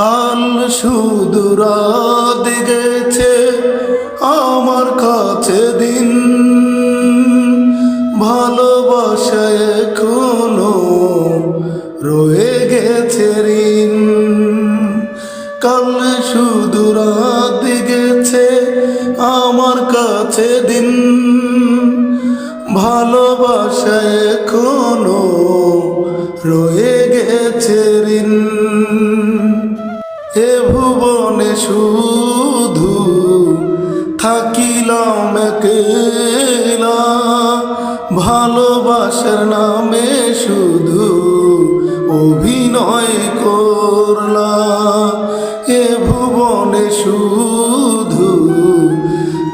কাল সুদূরাত গেছে আমার কাছে দিন। ভালোবাসা এখনও রয়ে গেছে ঋণ। কাল সুদূরাত গেছে আমার কাছে দিন। ভালোবাসায় এখনও রয়ে গেছে ঋণ। এ ভুবনে শুধু থাকিলাম কেলা ভালোবাসার নামে শুধু অভিনয় করলা। এ ভুবনে শুধু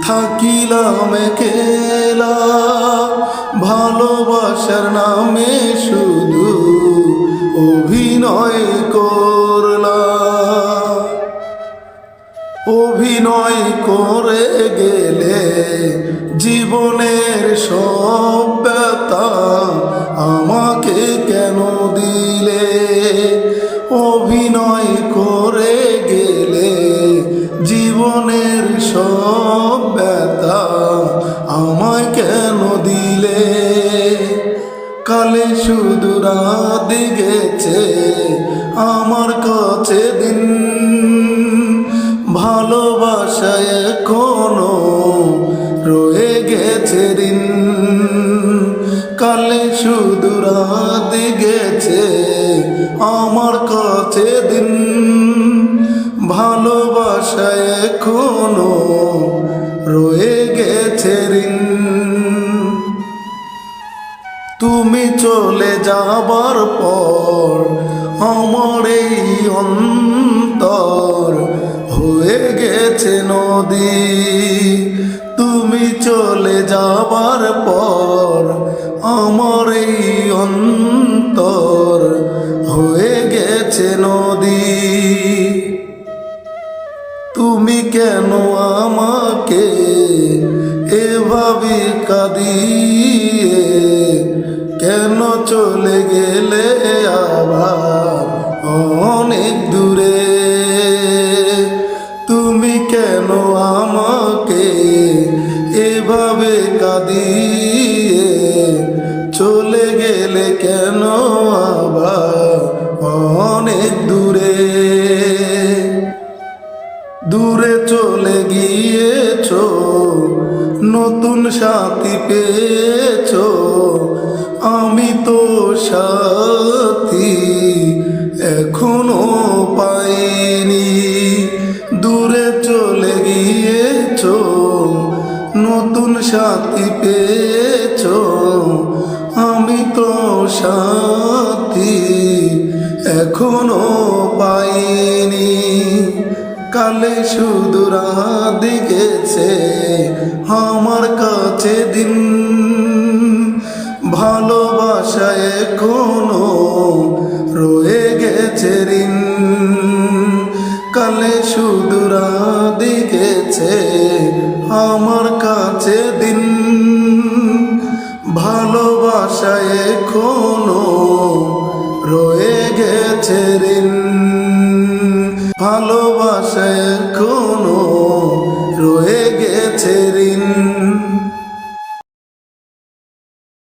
থাকিলাম কেলা ভালোবাসার নামে শুধু অভিনয় করলা অভিনয় করে গেলে জীবনের সব ব্যথা আমাকে কেন দিলে? অভিনয় করে গেলে জীবনের সব ব্যথা আমায় কেন দিলে? কালে শুধু রাত গেছে, আমার আমার কাছে দিন ভালোবাসায় এখনও রয়ে গেছে ঋণ। তুমি চলে যাবার পর আমার এই অন্তর হয়ে গেছে নদী। তুমি চলে যাবার পর আমার এই অন্তর কাঁদিয়ে কেন চলে গেলে আবার অনেক দূরে? তুমি কেন আমাকে এভাবে কাঁদিয়ে চলে গেলে কেন আবার অনেক দূরে? দূরে চলে গিয়েছ নতুন সাথী পেয়েছ। আমি তো সাথী এখনও পাইনি। দূরে চলে গিয়েছ। নতুন সাথী পেয়েছ। আমি তো সাথী এখনও পাইনি। কালে রাত গেছে আমার কাছে দিন ভালোবাসায় এখনও রয়ে গেছে ঋণ। কালে রাত গেছে আমার কাছে দিন। ভালোবাসায় এখনও রয়ে গেছে ঋণ। ভালো